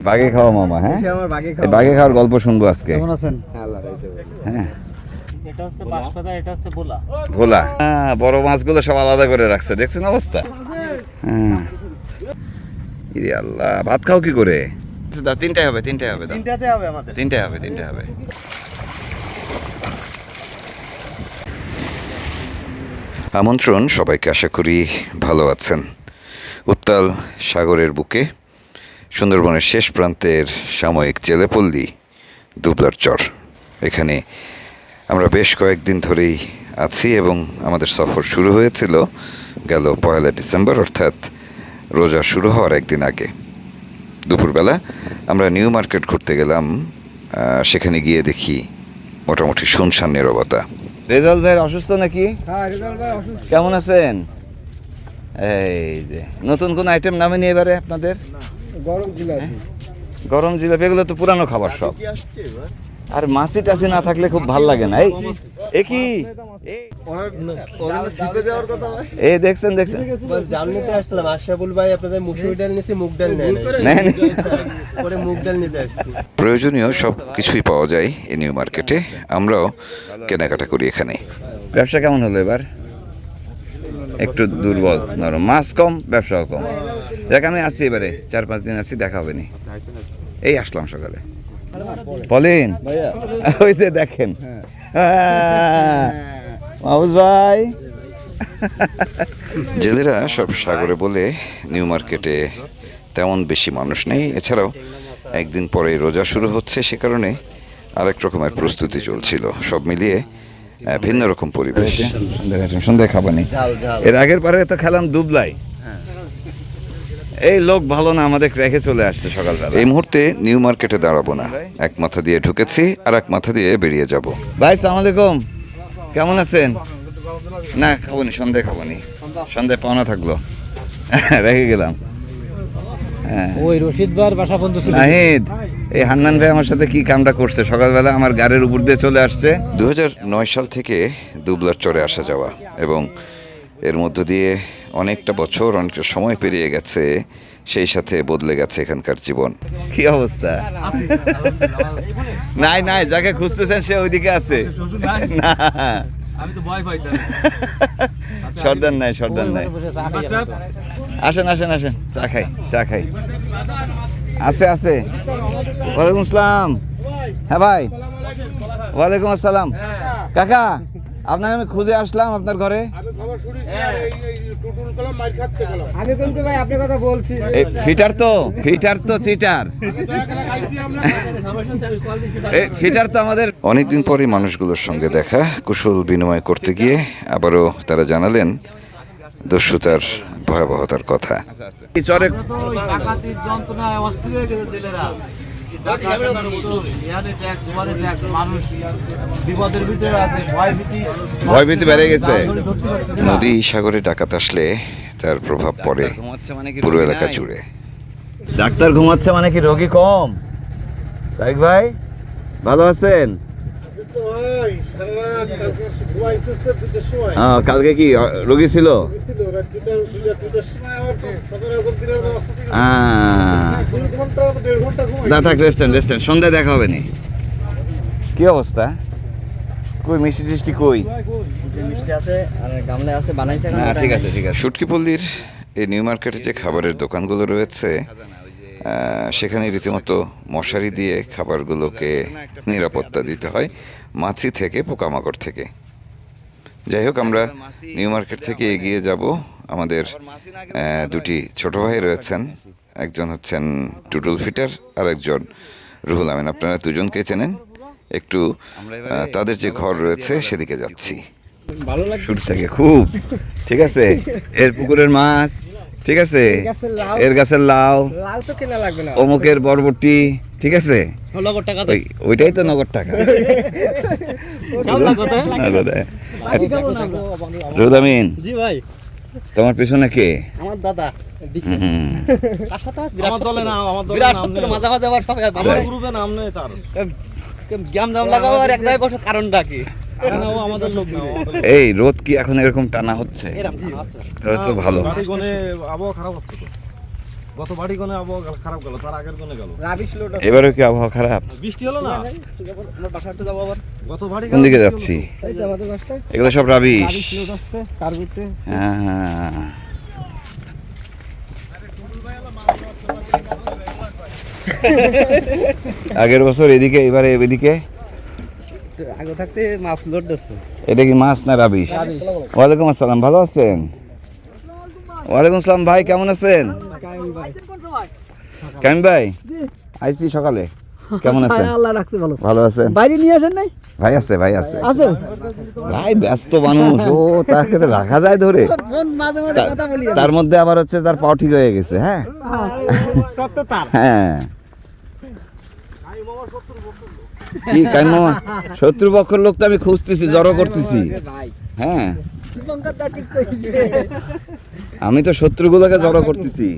বাগে খাওয়া মামা হ্যাঁ? আমার বাগে খাওয়ার গল্প শুনব আজকে। কেমন আছেন? হ্যাঁ। এটা হচ্ছে বাঁশপাতা এটা হচ্ছে বোলা ভোলা। হ্যাঁ বড় মাছগুলো সব আলাদা করে রাখছে দেখছেন অবস্থা? হ্যাঁ। ইরে আল্লাহ ভাত খাও কি করে? দাও তিনটাই হবে তিনটাই হবে তিনটাতে হবে আমাদের। তিনটাই হবে তিনটাই হবে। আমন্ত্রণ সবাইকে আশা করি ভালো আছেন। উত্তাল সাগরের বুকে। সুন্দরবনের শেষ প্রান্তের সাময়িক জেলেপল্লী দুবলার চর। এখানে আমরা বেশ কয়েকদিন ধরেই আছি এবং আমাদের সফর শুরু হয়েছিল গেল পয়লা ডিসেম্বর অর্থাৎ রোজা শুরু হওয়ার একদিন আগে। দুপুরবেলা আমরা নিউ মার্কেট ঘুরতে গেলাম সেখানে গিয়ে দেখি মোটামুটি শুনশান নিরবতা। রেজাল ভাই অসুস্থ নাকি? হ্যাঁ রেজাল্ট ভাই অসুস্থ। কেমন আছেন? এই যে নতুন কোন আইটেম নামে নিয়ে এবারে আপনাদের? গরম জিলাপি। গরম জিলাপি এগুলো তো পুরানো খাবার সব। আর মাছি টাছি না থাকলে খুব ভালো লাগে না। এই এ কি? এই- এই দেখছেন দেখছেন। ডাল নিতে আসছিলাম আশরাফুল ভাই আপনাদের মুসুরি ডাল নিছি মুগ ডাল নেয় নাই। নেন পরে মুগ ডাল নিতে আসছি। প্রয়োজনীয় সব কিছুই পাওয়া যায় এই নিউ মার্কেটে। আমরাও কেনাকাটা করি এখানে। ব্যবসা কেমন হলো এবার? একটু দুর্বল নরম। মাছ কম ব্যবসাও কম। দেখ আমি আছি এবারে। চার পাঁচ দিন আছি দেখা হবে নি এই আসলাম সকালে। বলেন ওই যে দেখেন। হ্যাঁ। মাহবুজ ভাই। জেলেরা সব সাগরে বলে নিউ মার্কেটে তেমন বেশি মানুষ নেই। এছাড়াও একদিন পরে রোজা শুরু হচ্ছে সে কারণে আরেক রকমের প্রস্তুতি চলছিল। সব মিলিয়ে ভিন্ন রকম পরিবেশ। সন্ধ্যায় খাবানি ঝাল ঝাল। এর আগের পারে তো খেলাম দুবলাই। এই লোক ভালো না আমাদের রেখে চলে আসছে সকালবেলা। এই মুহূর্তে নিউ মার্কেটে দাঁড়াবো না। এক মাথা দিয়ে ঢুকেছি আর এক মাথা দিয়ে বেরিয়ে যাব। ভাই সালাম আলাইকুম। কেমন আছেন? না খাবনি সন্ধ্যায় খাবনি সন্ধ্যায় পাওনা থাকল। রেখে গেলাম। হ্যাঁ ওই রশিদ বার বাসা পর্যন্ত ছিল নাহিদ এই হান্নান ভাই আমার সাথে কি কামটা করছে? সকালবেলা আমার গাড়ির উপর দিয়ে চলে আসছে। দু হাজার নয় সাল থেকে দুবলার চরে আসা যাওয়া এবং এর মধ্য দিয়ে অনেকটা বছর অনেকটা সময় পেরিয়ে গেছে সেই সাথে বদলে গেছে এখানকার জীবন। কি অবস্থা? নাই নাই যাকে খুঁজতেছেন সে ওইদিকে আছে। না। আমি তো ভয় পাইতাম। সর্দার নাই সর্দার নাই। আসেন আসেন আসেন। চা খাই চা খাই। আছে আছে। ওয়ালাইকুম আসসালাম। হ্যাঁ ভাই। ওয়ালাইকুম আসসালাম। কাকা আপনাকে আমি খুঁজে আসলাম আপনার ঘরে। আমি কিন্তু ভাই আপনার কথা বলছি। এই ফিটার তো ফিটার তো চিটার। এই ফিটার তো আমাদের। অনেকদিন পরে মানুষগুলোর সঙ্গে দেখা কুশল বিনিময় করতে গিয়ে আবারও তারা জানালেন দস্যুতার ভয়াবহতার কথা। চরে ভয়ভীতি। বেড়ে গেছে। নদী সাগরে ডাকাত আসলে তার প্রভাব পড়ে পুরো এলাকা জুড়ে। ডাক্তার ঘুমাচ্ছে মানে কি রোগী কম? তাইক ভাই ভালো আছেন? কালকে কি রোগী ছিল? হ্যাঁ। না থাক রেস্টেন্ট রেস্টেন্ট সন্ধ্যায় দেখা হবে নি। কি অবস্থা? কই মিষ্টি টিষ্টি কই? মিষ্টি আছে আর গামলে আছে বানাইছে না ঠিক আছে ঠিক আছে। শুটকিপল্লির এই নিউ মার্কেটে যে খাবারের দোকানগুলো রয়েছে সেখানে রীতিমতো মশারি দিয়ে খাবারগুলোকে নিরাপত্তা দিতে হয় মাছি থেকে পোকামাকড় থেকে। যাই হোক আমরা নিউ মার্কেট থেকে এগিয়ে যাব। আমাদের দুটি ছোট ভাই রয়েছেন। একজন হচ্ছেন টুটুল ফিটার আর একজন রুহুল আমিন। আপনারা দুজনকে চেনেন। একটু তাদের যে ঘর রয়েছে সেদিকে যাচ্ছি। শুরু থেকে খুব ঠিক আছে? এর পুকুরের মাছ। ঠিক আছে? এর গাছের লাউ লাল তো কেনা লাগবে না। অমুকের বরবটি ঠিক আছে? নগদ টাকা ওইটাই তো নগদ টাকা। রুদামিন জি ভাই। তোমার পেছনে কে? আমার দাদা হুম। তার সাথে আমার দলে না আমার দলে মাঝে আবার আর এক জায়গায় বসে কারণটা কি? এই রোদ কি এখন এরকম টানা হচ্ছে? আচ্ছা তো ভালো। আবহাওয়া খারাপ হচ্ছে তো। গত বাড়ি কোনে আবহাওয়া খারাপ গেল তার আগের কোনে গেল। রাবিশ কি আবহাওয়া খারাপ? বৃষ্টি হলো না? আমার বাসাতে যাব আবার। গত বাড়ি কোন দিকে যাচ্ছি? এই যে আমাদের বাসায় এগুলো সব রাবিশ। রাবিশ লোড আসছে কার্গোতে হ্যাঁ। আগের বছর এদিকে এবারে এদিকে? আগে থাকতে মাছ লোড দিচ্ছে এটা কি মাছ না রাবিশ? ওয়ালাইকুম আসসালাম ভালো আছেন? ওয়ালাইকুম আসসালাম ভাই কেমন আছেন? কেমন ভাই আইসি সকালে। কেমন আছেন? আল্লাহ রাখছে ভালো। ভালো আছেন? বাইরে নিয়ে আসেন নাই? ভাই আছে ভাই আছে। আছে ভাই ব্যস্ত মানুষ। ও তাকে তো রাখা যায় ধরে। ফোন মাঝে মাঝে তা- কথা বলি তার মধ্যে আবার হচ্ছে তার পাও ঠিক হয়ে গেছে হ্যাঁ? সত্য তার। হ্যাঁ। কি মামা শত্রুপক্ষের লোক তো আমি খুঁজতেছি জড়ো করতেছি। হ্যাঁ। আমি তো শত্রুগুলোকে জড়ো করতেছি।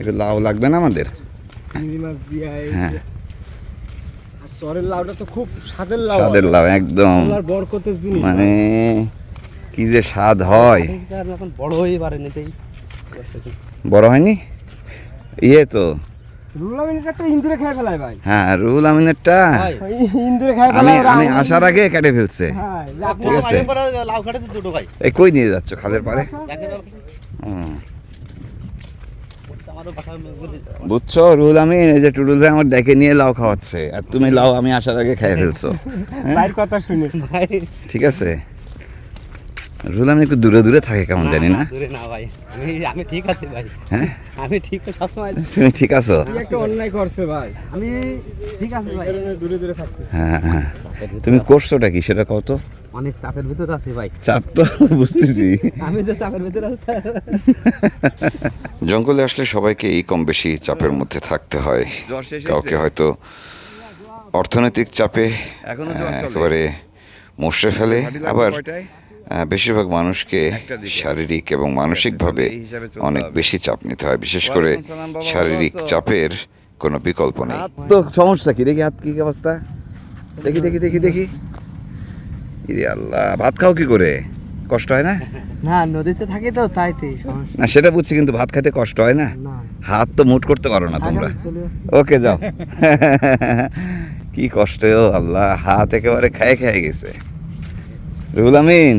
একটু লাউ লাগবে না আমাদের? হ্যাঁ। চরের লাউটা তো খুব স্বাদের লাউ স্বাদের লাউ একদম। বরকতের জিনিস মানে কি যে স্বাদ হয়। এখন বড় হয়ে পারে নিতেই। বড় হয়নি? ইয়ে তো। রুলা মিনিটটা তো ইন্দুরে খেয়ে ফেলায় ভাই। হ্যাঁ রুহুল আমিনেরটা ইন্দুরে খেয়ে ফেলায় আমি আসার আগে কেটে ফেলছে। হ্যাঁ ঠিক আছে লাউ কাটে দুটো ভাই। এই কই নিয়ে যাচ্ছ খালের পারে মধ্যে বুঝছ রুহুল আমি এই যে টুডুল ভাই আমার ডেকে নিয়ে লাউ খাওয়াচ্ছে আর তুমি লাউ আমি আসার আগে খেয়ে ফেলছো? ভাইয়ের কথা শুনে। ঠিক আছে। রুহুল আমি একটু দূরে দূরে থাকে কেমন জানি না। দূরে না ভাই। আমি আমি ঠিক আছি ভাই। হ্যাঁ? আমি ঠিক সবসময় তুমি ঠিক আছো? একটা অন্যায় করছে ভাই। আমি ঠিক আছে ভাই। দূরে দূরে থাকতে হ্যাঁ হ্যাঁ তুমি করছোটা কি? সেটা কত অনেক চাপের ভিতর আছি ভাই। চাপ তো বুঝতেছি। আমি যে চাপের ভিতর আছি। জঙ্গলে আসলে সবাইকে এই কম বেশি চাপের মধ্যে থাকতে হয়। কাউকে হয়তো অর্থনৈতিক চাপে চলে? একেবারে মুষড়ে ফেলে। আবার বেশিরভাগ মানুষকে শারীরিক এবং মানসিকভাবে অনেক বেশি চাপ নিতে হয়। বিশেষ করে শারীরিক চাপের কোনো বিকল্প নেই। তো সমস্যা কি? দেখি হাত কি অবস্থা? দেখি দেখি দেখি দেখি। ইরে আল্লাহ ভাত খাও কি করে? কষ্ট হয় না? না নদীতে থাকি তো তাইতেই সমস্যা। না সেটা বুঝছি কিন্তু ভাত খেতে কষ্ট হয় না? না। হাত তো মুট করতে পারো না তোমরা। ওকে যাও। কি কষ্ট ও আল্লাহ হাত একেবারে খায় খেয়ে গেছে। রুহুল আমিন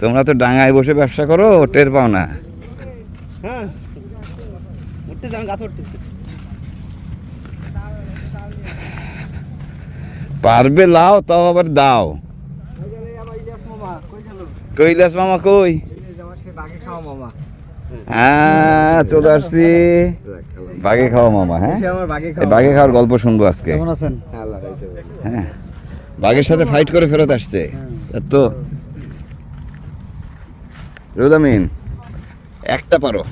তোমরা তো ডাঙায় বসে ব্যবসা করো টের পাও না। হ্যাঁ পারবে লাও তাও আবার দাও। কৈলাস মামা? কই হ্যাঁ চলে আসছি। বাগে খাওয়া মামা হ্যাঁ? বাগে খাওয়ার গল্প শুনব আজকে। হ্যাঁ। বাঘের সাথে ফাইট করে ফেরত আসছে। তা আমিন একটা পারো।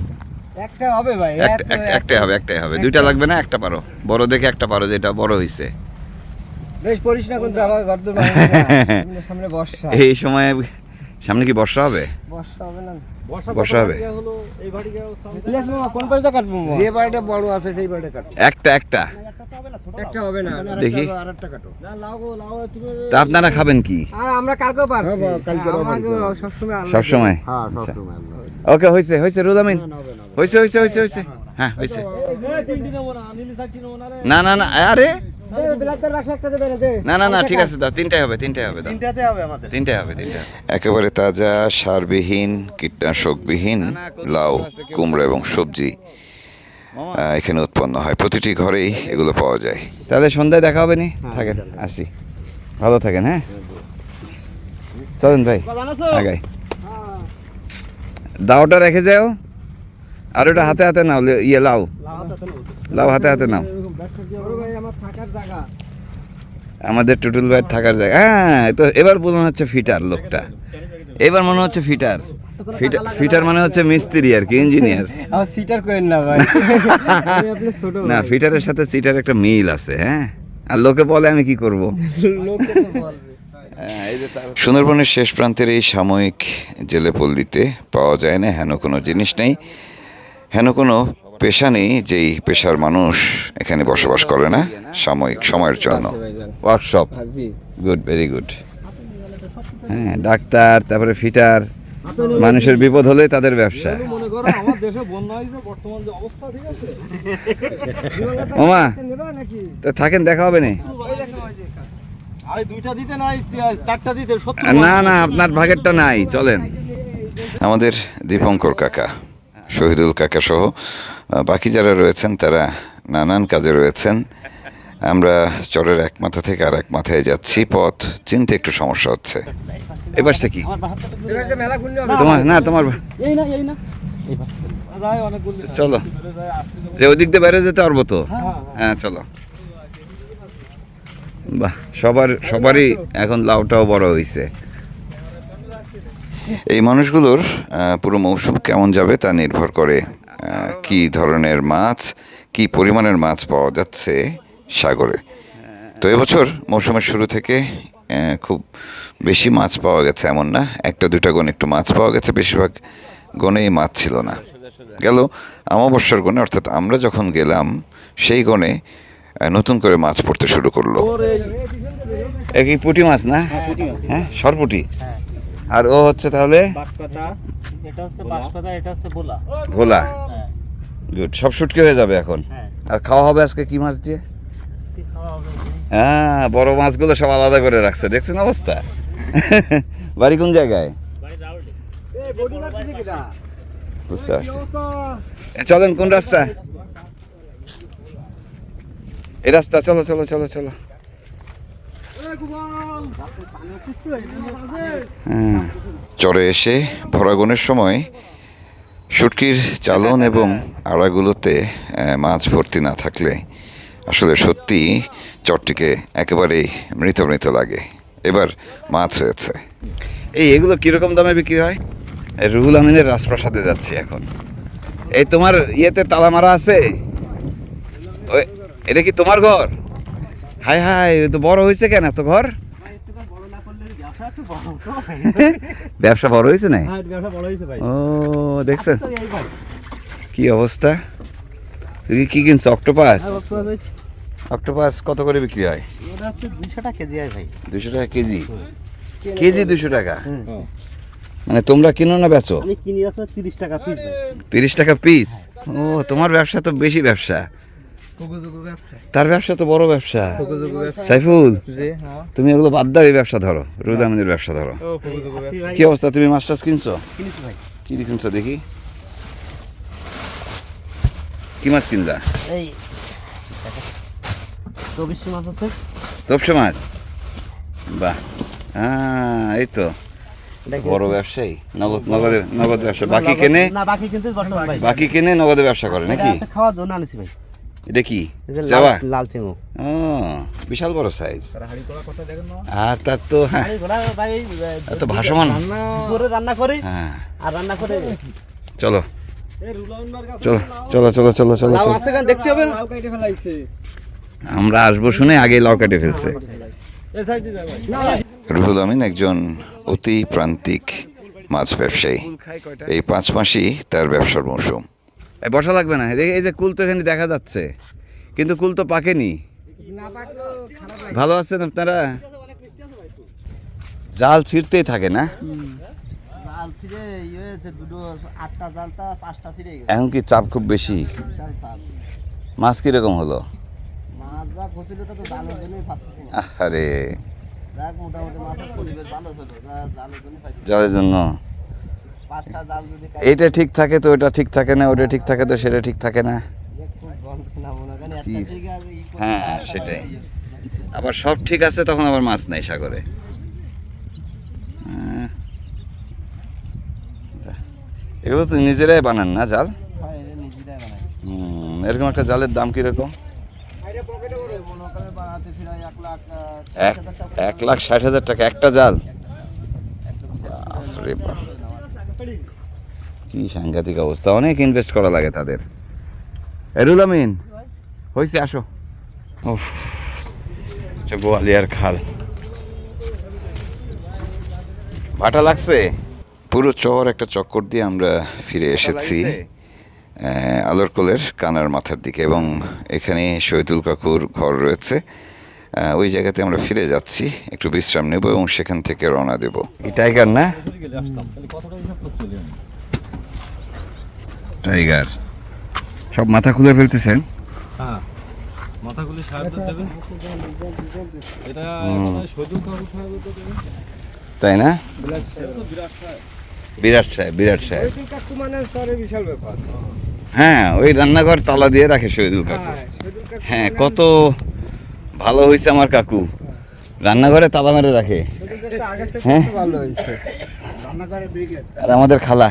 একটা হবে ভাই একটা একটা- একটাই হবে একটাই হবে। দুইটা লাগবে না একটা পারো। বড় দেখে একটা পারো যেটা বড় হইছে। বেশ পড়িস না কিন্তু আমার ঘর দূর সামনে বর্ষা। এই সময় সামনে কি বর্ষা হবে? বর্ষা হবে না। বর্ষা হবে। কোন পাশটা কাটবো যে বাড়িটা বড় আছে সেই বাড়িটা কাটবো। একটা একটা। একটা হবে না দেখি। আরেকটা কাটো। না লাও লাও তুমি তা আপনারা খাবেন কি? আর আমরা কালকেও পারছি। সবসময় আল্লাহ সব সময় হ্যাঁ আচ্ছা। সবসময় ওকে হয়েছে হয়েছে রুদামিন। হয়েছে হয়েছে হয়েছে হয়েছে হ্যাঁ হয়েছে না না না আরে। বিলাতের বাসা একটা দেবে না না না না ঠিক আছে দাও তিনটাই হবে তিনটাই হবে দাও। হবে তিনটাই হবে তিনটা একেবারে তাজা সারবিহীন কীটনাশকবিহীন লাউ কুমড়ো এবং সবজি। এখানে উৎপন্ন হয়। প্রতিটি ঘরেই এগুলো পাওয়া যায়। তাহলে সন্ধ্যায় দেখা হবে নি? থাকেন আসি। ভালো থাকেন হ্যাঁ? চলেন ভাই আগাই। দাওটা রেখে যাও। আর ওটা হাতে হাতে নাও ইয়ে লাউ লাউ হাতে হাতে নাও। বড় ভাই আমার থাকার জায়গা। আমাদের টুটুল ভাইয়ের থাকার জায়গা। হ্যাঁ তো এবার মনে হচ্ছে ফিটার লোকটা। এবার মনে হচ্ছে ফিটার। ফিটার মানে হচ্ছে? মিস্ত্রি আর কি ইঞ্জিনিয়ার আমার সিটার করেন না ভাই। আপনি ছোট না ফিটারের সাথে সিটার একটা মিল আছে হ্যাঁ? আর লোকে বলে আমি কি করব? লোকে তো বলবে। সুন্দরবনের শেষ প্রান্তের এই সাময়িক জেলেপল্লিতে পাওয়া যায় না হেন কোনো জিনিস নেই। হেন কোনো পেশা নেই যেই পেশার মানুষ এখানে বসবাস করে না সাময়িক সময়ের জন্য। ওয়ার্কশপ গুড ভেরি গুড হ্যাঁ ডাক্তার তারপরে ফিটার মানুষের বিপদ হলে তাদের ব্যবসা। মনে করো আমার দেশে বন্যা হয়েছে বর্তমান যে অবস্থা ঠিক আছে? ওমা তো থাকেন দেখা হবে না? না না আপনার ভাগেরটা নাই চলেন। আমাদের দীপঙ্কর কাকা শহীদুল কাকা সহ বাকি যারা রয়েছেন তারা নানান কাজে রয়েছেন। আমরা চরের এক মাথা থেকে আর এক মাথায় যাচ্ছি, পথ চিনতে একটু সমস্যা হচ্ছে। এবারটা কি? তোমার, না, তোমার চলো। যে ওদিক দিয়ে বেরো যেতে পারব তো? হ্যাঁ চলো। বাহ, সবার, সবারই এখন লাউটাও বড় হয়েছে এই মানুষগুলোর পুরো মৌসুম কেমন যাবে তা নির্ভর করে কি ধরনের মাছ, কি পরিমাণের মাছ পাওয়া যাচ্ছে সাগরে। তো এবছর মৌসুমের শুরু থেকে খুব বেশি মাছ পাওয়া গেছে এমন না। একটা দুটা গণ একটু মাছ পাওয়া গেছে বেশিরভাগ গণেই মাছ ছিল না। গেল অমাবস্যার গণে অর্থাৎ আমরা যখন গেলাম সেই গণে নতুন করে মাছ পড়তে শুরু করল। একই পুঁটি মাছ না? হ্যাঁ সরপুটি? আর ও হচ্ছে তাহলে? ভোলা। হ্যাঁ। গুড সব শুটকি হয়ে যাবে এখন। হ্যাঁ। আর খাওয়া হবে আজকে কি মাছ দিয়ে? হ্যাঁ বড় মাছগুলো সব আলাদা করে রাখছে। দেখছেন অবস্থা? বাড়ি কোন জায়গায়? চলেন, কোন রাস্তা? এই রাস্তা, চলো চলো চলো চলো। হ্যাঁ। চরে এসে ভরাগুনের সময় শুটকির চালন এবং আড়াগুলোতে মাছ ভর্তি না থাকলে আসলে সত্যি চটটিকে একেবারেই মৃত মৃত লাগে। এবার মাছ হয়েছে। এই এগুলো কীরকম দামে বিক্রি হয়? রুহুল আমিনের রাজপ্রাসাদে যাচ্ছি এখন। এই তোমার ইয়েতে তালা মারা আছে? ওই এটা কি তোমার ঘর? হাই হাই তো বড় হয়েছে কেন এত ঘর? ব্যবসা বড় হয়েছে না? হ্যাঁ ব্যবসা বড় হয়েছে ভাই। ও দেখছেন কি অবস্থা? তুই কি কিনছো? অক্টোপাস। অক্টোপাস কত করে বিক্রি হয়? ওটা হচ্ছে দুশো টাকা কেজি হয় ভাই। দুশো টাকা কেজি? কেজি দুশো টাকা? মানে তোমরা কিনো না বেচো? আমি কিনি আছে তিরিশ টাকা পিস তিরিশ টাকা পিস ও তোমার ব্যবসা তো বেশি ব্যবসা। তার ব্যবসা তো বড় ব্যবসা। সাইফুল তুমি এগুলো বাদ দাও এই ব্যবসা ধরো। রুদামিনের ব্যবসা ধরো। কি অবস্থা? তুমি মাছ টাছ কিনছো? কিনেছি ভাই। কি কিনছো দেখি। কি মাছ কিনলা? এই চব্বিশ মাছ আছে? তপসে মাছ? বাহ। হ্যাঁ এই তো। বড় ব্যবসায়ী। নগদ নগদে নগদ ব্যবসা। বাকি কেনে? না বাকি কিনতে ভাই। বাকি কেনে? নগদে ব্যবসা করে নাকি? খাওয়ার জন্য আনিছি ভাই। এটা কি? এই লাল- ও বিশাল বড় সাইজ আর তার তো হ্যাঁ। এত ভাসমান। করে রান্না করি হ্যাঁ। আর রান্না করে চলো। চলো চলো চলো চলো চলো চলো। দেখতে হবে আমরা আসব শুনে আগে লাউ কেটে ফেলছে। এই সাইডে যাবে ভাই রুহুল আমিন একজন অতি প্রান্তিক মাছ ব্যবসায়ী। এই পাঁচ মাসই তার ব্যবসার মৌসুম। বসা লাগবে না এই যে কুল তো এখানে দেখা যাচ্ছে কিন্তু কুল তো পাকেনি। ভালো আছেন আপনারা? জাল ছিঁড়তেই থাকে না? জাল ছিঁড়ে ইয়ে হয়েছে দুটো আটটা জালটা পাঁচটা ছিঁড়ে গেছে। এখন কি চাপ খুব বেশি। মাছ কীরকম হলো? আরে জালের জন্য পাইছি। জালের জন্য? পাঁচটা জাল যদি কাটে, এইটা ঠিক থাকে তো ওটা ঠিক থাকে না ওটা ঠিক থাকে তো সেটা ঠিক থাকে না? মনে হ্যাঁ, সেটাই। আবার সব ঠিক আছে তখন আবার মাছ নাই সাগরে। এগুলো তো নিজেরাই বানান না জাল? হয়, এটা এরকম একটা জালের দাম কীরকম? এক লাখ, ষাট হাজার টাকা একটা জাল। কি সাংঘাতিক অবস্থা অনেক ইনভেস্ট করা লাগে তাদের। এরুল আমিন হয়েছে আসো। এটা গোয়ালিয়ার খাল। ভাটা লাগছে? পুরো চর একটা চক্কর দিয়ে আমরা ফিরে এসেছি। আহ, আলোরকোলের কানার মাথার দিকে এবং এখানে শহীদুল কাকুর ঘর রয়েছে। ওই জায়গাতে আমরা ফিরে যাচ্ছি একটু বিশ্রাম নেব এবং সেখান থেকে রওনা দেব। এই টাইগার না? টাইগার সব মাথা খুলে ফেলতেছেন? হ্যাঁ তাই না? বিরাট সাহেব বিরাট সাহেব। বিশাল ব্যাপার। হ্যাঁ ওই রান্নাঘর তালা দিয়ে রাখে শহীদুল কাকু। হ্যাঁ হ্যাঁ কত ভালো হয়েছে আমার কাকু। রান্নাঘরে তালা মেরে রাখে। হ্যাঁ। আর আমাদের খালা।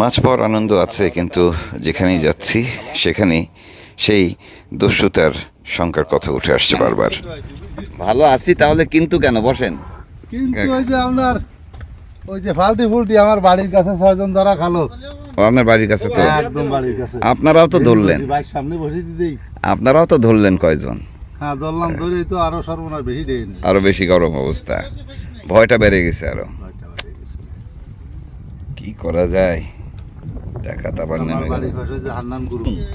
মাছ পাওয়ার আনন্দ আছে কিন্তু যেখানেই যাচ্ছি সেখানেই সেই দস্যুতার শঙ্কার কথা উঠে আসছে বারবার। ভালো আছি তাহলে কিন্তু কেন? বসেন। কিন্তু ওই যে আপনার ওই যে ফাল্টি ফুলটি আমার বাড়ির কাছে ছয়জন ধরা খালো। আপনার বাড়ির কাছে তো? একদম বাড়ির কাছে। আপনারাও তো ধরলেন। বাইক সামনে বসে দিতেই আপনারাও তো ধরলেন কয়জন? হ্যাঁ ধরলাম ধরেই তো আরও সর্বনাশ বেশি দেয় আরও বেশি গরম অবস্থা। ভয়টা বেড়ে গেছে আরও। কি করা যায়? তাবার নেমে হান্নান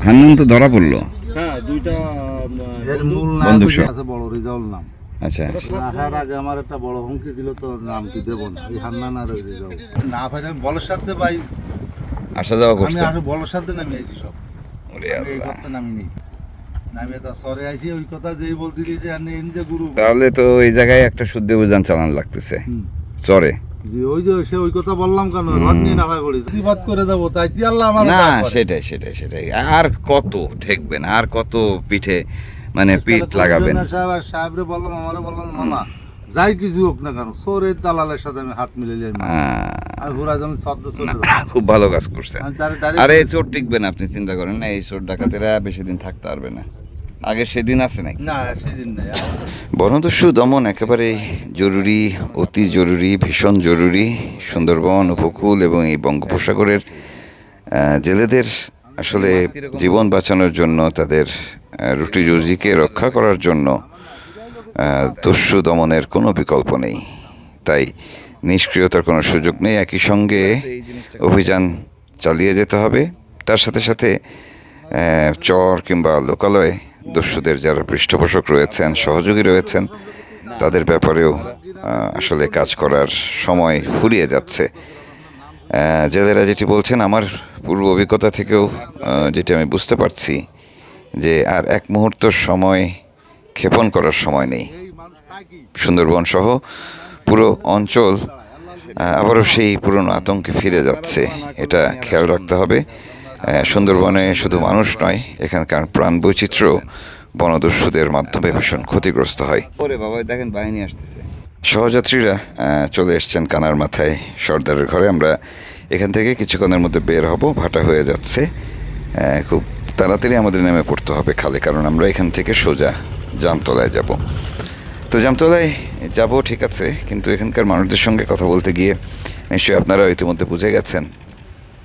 হান্নান তো ধরা পড়ল। হ্যাঁ দুইটা এর মূল নাম বন্দুক হচ্ছে সহ। আছে বড় রেজাউল নাম। আচ্ছা। আসার আগে আমার একটা বড় হুমকি দিল তো নাম কি দেবো না। এই হান্নান আর ওই রেজাউল। না ভাই আমি বলের সাথে ভাই। আসা যাওয়া আমি করছে। আর বলের সাথে নামে আইছি সব। ওরে আমি এই আল্লাহ। করতে নামিনি। নামিয়ে তো সরে আইছি ওই কথা যেই বলতে দিয়েছে আর নেই যে গুরু। তাহলে তো এই জায়গায় একটা শুদ্ধ অভিযান চালান লাগতেছে। হুম। চরে। যে ওই যে সে ওই কথা বললাম কেন? রড নিয়ে না ভাই বলি প্রতিবাদ করে যাব তাই দিয়ে আল্লাহ আমার না সেটাই সেটাই সেটাই। আর কত ঠেকবেন আর কত পিঠে মানে পিঠ লাগাবেন? সাহেব আর সাহেবরে বললাম আমারে বললাম মামা যাই কিছু হোক না কেন সোরের দালালের সাথে আমি হাত মিলে যাই আর ঘোরা যেমন সদ্য খুব ভালো কাজ করছেন। আরে এই চোর টিকবে না আপনি চিন্তা করেন না এই চোর ডাকাতেরা বেশি দিন থাকতে পারবে না। আগে সেদিন আছে নাকি? না সেদিন নাই বনদস্যু দমন একেবারে জরুরি অতি জরুরি ভীষণ জরুরি সুন্দরবন উপকূল এবং এই বঙ্গোপসাগরের জেলেদের আসলে জীবন বাঁচানোর জন্য তাদের রুটি রুজিকে রক্ষা করার জন্য দস্যু দমনের কোনো বিকল্প নেই। তাই নিষ্ক্রিয়তার কোনো সুযোগ নেই। একই সঙ্গে অভিযান চালিয়ে যেতে হবে। তার সাথে সাথে চর কিংবা লোকালয়ে দস্যুদের যারা পৃষ্ঠপোষক রয়েছেন, সহযোগী রয়েছেন, তাদের ব্যাপারেও আসলে কাজ করার সময় ফুরিয়ে যাচ্ছে। জেলেরা যেটি বলছেন, আমার পূর্ব অভিজ্ঞতা থেকেও যেটি আমি বুঝতে পারছি যে আর এক মুহূর্ত সময়, ক্ষেপণ করার সময় নেই। সুন্দরবন সহ পুরো অঞ্চল আবারও সেই পুরনো আতঙ্কে ফিরে যাচ্ছে। এটা খেয়াল রাখতে হবে। সুন্দরবনে শুধু মানুষ নয় এখানকার প্রাণ বৈচিত্র্য বনদস্যুদের মাধ্যমে ভীষণ ক্ষতিগ্রস্ত হয়। ওরে বাবা দেখেন বাহিনী আসতেছে। সহযাত্রীরা চলে এসছেন কানার মাথায়। সর্দারের ঘরে আমরা এখান থেকে কিছুক্ষণের মধ্যে বের হব ভাটা হয়ে যাচ্ছে। খুব তাড়াতাড়ি আমাদের নেমে পড়তে হবে খালে কারণ আমরা এখান থেকে সোজা জামতলায় যাব। তো জামতলায় যাব ঠিক আছে কিন্তু এখানকার মানুষদের সঙ্গে কথা বলতে গিয়ে নিশ্চয়ই আপনারা ইতিমধ্যে বুঝে গেছেন।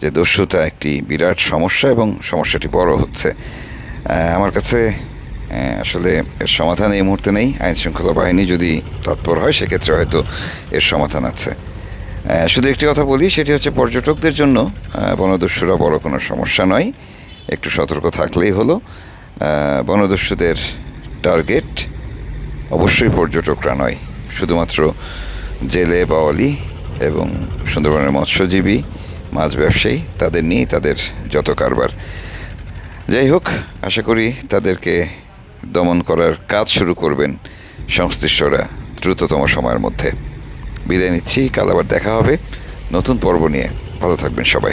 যে দস্যুতা একটি বিরাট সমস্যা এবং সমস্যাটি বড় হচ্ছে। আমার কাছে আসলে এর সমাধান এই মুহূর্তে নেই। আইন শৃঙ্খলা বাহিনী যদি তৎপর হয়, সেক্ষেত্রে হয়তো এর সমাধান আছে। শুধু একটি কথা বলি, সেটি হচ্ছে পর্যটকদের জন্য বনদস্যুরা বড় কোনো সমস্যা নয়। একটু সতর্ক থাকলেই হলো। বনদস্যুদের টার্গেট অবশ্যই পর্যটকরা নয়। শুধুমাত্র জেলে, বাওয়ালি এবং সুন্দরবনের মৎস্যজীবী মাছ ব্যবসায়ী, তাদের নিয়েই তাদের যত কারবার। যাই হোক, আশা করি তাদেরকে দমন করার কাজ শুরু করবেন সংশ্লিষ্টরা দ্রুততম সময়ের মধ্যে। বিদায় নিচ্ছি, কাল আবার দেখা হবে। নতুন পর্ব নিয়ে। ভালো থাকবেন সবাই।